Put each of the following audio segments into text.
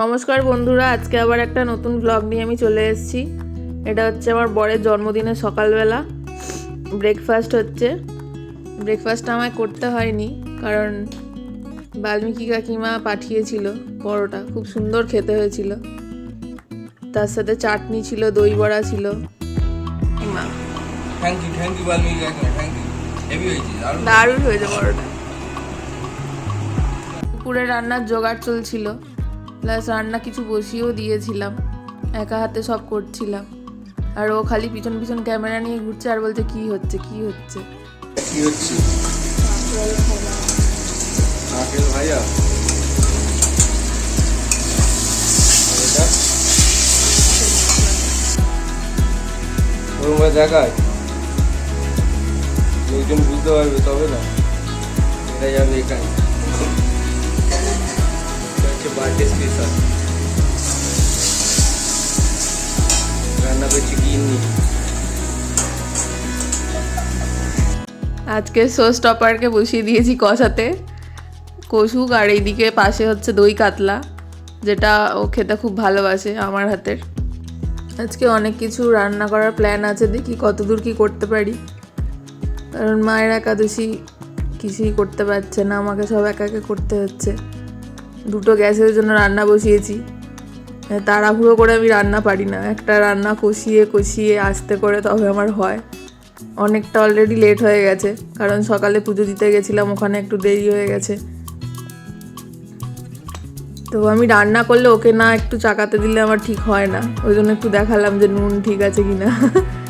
নমস্কার বন্ধুরা আজকে আবার একটা নতুন ব্লগ নিয়ে আমি চলে এসেছি। এটা হচ্ছে আমার বরের জন্মদিনের সকালবেলা। ব্রেকফাস্ট হচ্ছে। ব্রেকফাস্ট আমায় করতে হয়নি কারণ বাল্মীকি কাকিমা পাঠিয়েছিল পরোটা খুব সুন্দর খেতে হয়েছিল। তার সাথে চাটনি ছিল দই বড়া ছিল। মা। Thank you thank you Valmiki কাকিমা থ্যাংক ইউ হেভি হয়েছে দারুণ। দারুণ হয়েছে পরোটা। দুপুরে রান্নার জোগাড় চলছিল। প্লাস রান্না কিছু বসিয়েও দিয়েছিলাম। একা হাতে সব করছিলাম। আর ও খালি পিছন পিছন ক্যামেরা নিয়ে ঘুরছে আর বলছে, কি হচ্ছে কি হচ্ছে? কি হচ্ছে? দেখায়? লোকজন বুঝতে পারবে তবে না। এটা যাবে এখানে। হচ্ছে বার্থডে স্পেশাল রান্না করছি গিন্নি। আজকে সো স্টপারকে বসিয়ে দিয়েছি কষাতে। কষুক আর এইদিকে পাশে হচ্ছে দই কাতলা, যেটা ও খেতে খুব ভালোবাসে আমার হাতের। আজকে অনেক কিছু রান্না করার প্ল্যান আছে, দেখি কতদূর কি করতে পারি। কারণ মায়ের একাদশী কিছুই করতে পারছে না, আমাকে সব একা একা করতে হচ্ছে। দুটো গ্যাসের জন্য রান্না বসিয়েছি। হ্যাঁ, তাড়াহুড়ো করে আমি রান্না পারি না। একটা রান্না কষিয়ে কষিয়ে আস্তে করে তবে আমার হয়। অনেকটা অলরেডি লেট হয়ে গেছে কারণ সকালে পুজো দিতে গেছিলাম ওখানে একটু দেরি হয়ে গেছে। তো আমি রান্না করলে ওকে না একটু চাকাতে দিলে আমার ঠিক হয় না। ওই জন্য একটু দেখালাম যে নুন ঠিক আছে কি না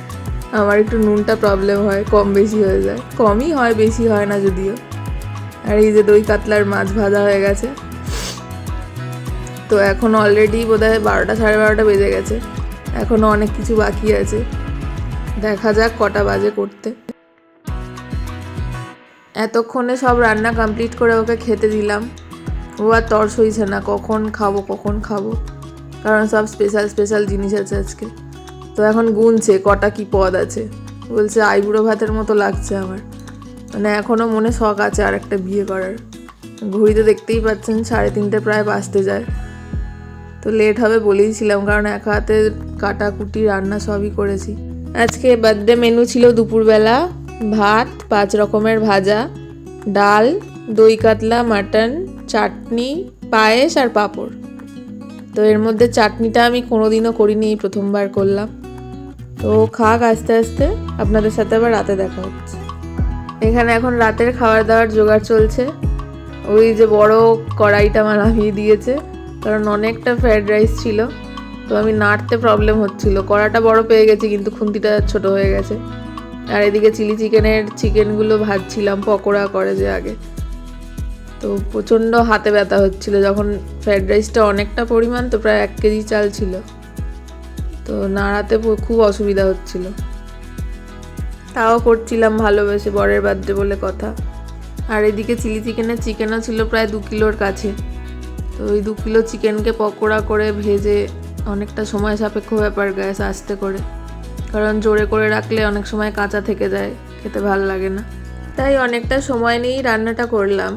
আমার একটু নুনটা প্রবলেম হয় কম বেশি হয়ে যায়। কমই হয় বেশি হয় না যদিও। আর এই যে দই কাতলার মাছ ভাজা হয়ে গেছে। তো এখন অলরেডি বোধহয় বারোটা, সাড়ে বারোটা বেজে গেছে। এখনও অনেক কিছু বাকি আছে। দেখা যাক কটা বাজে করতে। এতক্ষণে সব রান্না কমপ্লিট করে ওকে খেতে দিলাম। ও আর তর সইছে না, কখন খাব কখন খাব। কারণ সব স্পেশাল স্পেশাল জিনিস আছে আজকে। তো এখন গুনছে, কটা কি পদ আছে। বলছে আইবুড়ো ভাতের মতো লাগছে আমার। মানে এখনও মনে শখ আছে আর একটা বিয়ে করার। ঘড়িতে দেখতেই পাচ্ছেন, সাড়ে তিনটে প্রায় বাজতে যায়। তো লেট হবে বলেইছিলাম কারণ এক হাতে কাটাকুটি রান্না সবই করেছি। আজকে বার্থডে মেনু ছিল দুপুরবেলা, ভাত, পাঁচ রকমের ভাজা, ডাল, দই কাতলা মাটন চাটনি, পায়েস আর পাঁপড়। তো এর মধ্যে চাটনিটা আমি কোনোদিনও করিনি, এই প্রথমবার করলাম। তো খাক আস্তে আস্তে, আপনাদের সাথে আবার রাতে দেখা হচ্ছে। এখানে এখন রাতের খাবার দাবার জোগাড় চলছে। ওই যে বড় কড়াইটা আমার নামিয়ে দিয়েছে। কারণ অনেকটা ফ্রাইড রাইস ছিল। তো আমি নাড়তে প্রবলেম হচ্ছিল। কড়াটা বড় পেয়ে গেছি, কিন্তু খুন্তিটা ছোট হয়ে গেছে। আর এদিকে চিলি চিকেনের চিকেনগুলো ভাজছিলাম পকোড়া করে যে আগে। তো প্রচণ্ড হাতে ব্যথা হচ্ছিল। যখন ফ্রাইড রাইসটা অনেকটা পরিমাণ, তো প্রায় এক কেজি চাল ছিল। তো নাড়াতে খুব অসুবিধা হচ্ছিল। তাও করছিলাম ভালোবেসে, বরের বার্থডে বলে কথা। আর এদিকে চিলি চিকেনের চিকেনও ছিল প্রায় দু কিলোর কাছে। তো ওই দু কিলো চিকেনকে পকোড়া করে ভেজে অনেকটা সময় সাপেক্ষ ব্যাপার গ্যাস আস্তে করে। কারণ জোরে করে রাখলে অনেক সময় কাঁচা থেকে যায়, খেতে ভালো লাগে না। তাই অনেকটা সময় নিয়েই রান্নাটা করলাম।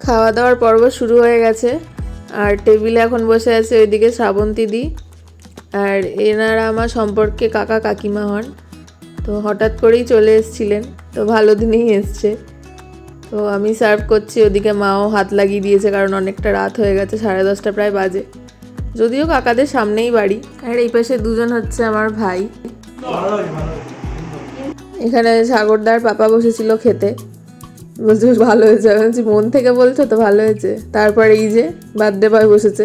খাওয়া দাওয়ার পর্ব শুরু হয়ে গেছে। আর টেবিলে এখন বসে আছে ওইদিকে শ্রাবন্তী দি আর এনারা আমার সম্পর্কে কাকা কাকিমা হন। তো হঠাৎ করেই চলে এসেছিলেন। তো ভালো দিনেই এসছে। তো আমি সার্ভ করছি, ওদিকে মাও হাত লাগিয়ে দিয়েছে কারণ অনেকটা রাত হয়ে গেছে, সাড়ে দশটা প্রায় বাজে। যদিও কাকাদের সামনেই বাড়ি। আর এই পাশে দুজন হচ্ছে আমার ভাই। এখানে সাগরদার পাপা বসেছিল খেতে। বলছে ভালো হয়েছে। আমি বলছি, মন থেকে বলছো তো ভালো হয়েছে। তারপর এই যে বার্থডে বয় বসেছে।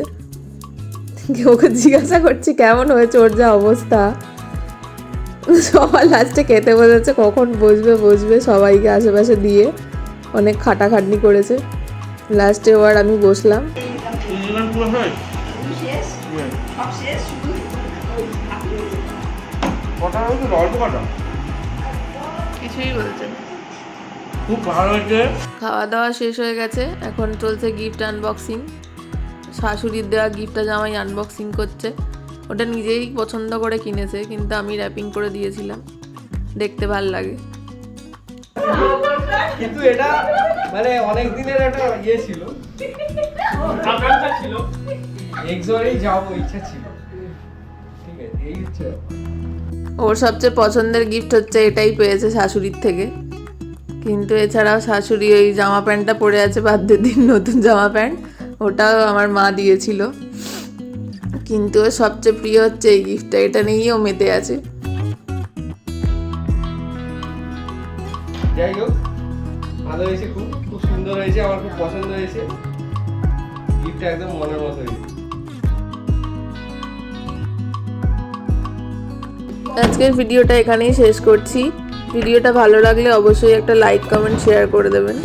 ওকে জিজ্ঞাসা করছি, কেমন হয়েছে? ওর যা অবস্থা? সবার লাস্টে খেতে বসেছে, কখন বসবে বসবে সবাইকে আশেপাশে দিয়ে। অনেক খাটাখাটনি করেছে। লাস্টে ওর আমি বসলাম। খাওয়া দাওয়া শেষ হয়ে গেছে। এখন চলছে গিফট আনবক্সিং শাশুড়ির দেওয়া গিফটটা জামাই আনবক্সিং করছে। ওটা নিজেই পছন্দ করে কিনেছে কিন্তু আমি র্যাপিং করে দিয়েছিলাম। দেখতে ভালো লাগে। কিন্তু এটা মানে অনেক দিনের একটা ইয়ে ছিল। আকাঙ্ক্ষা ছিল। এক্সোরেই যাওয়ার ইচ্ছা ছিল। ঠিক আছে এই হচ্ছে ওর সবচেয়ে পছন্দের গিফট হচ্ছে এটাই পেয়েছে শাশুড়ির থেকে। কিন্তু এছাড়াও শাশুড়ি ওই জামা প্যান্টটা পরে আছে বার্থডের দিন নতুন জামা প্যান্ট। ওটাও আমার মা দিয়েছিল। কিন্তু ওর সবচেয়ে প্রিয় হচ্ছে এই গিফটটা এটা নিয়েই ও মেতে আছে। যাই হোক ভালো হয়েছে, খুব খুব সুন্দর হয়েছে, আমার খুব পছন্দ হয়েছে। গিফটটা একদম মনের মতো হয়েছে। আজকের ভিডিওটা এখানেই শেষ করছি। ভিডিওটা ভালো লাগলে অবশ্যই একটা লাইক কমেন্ট শেয়ার করে দেবেন।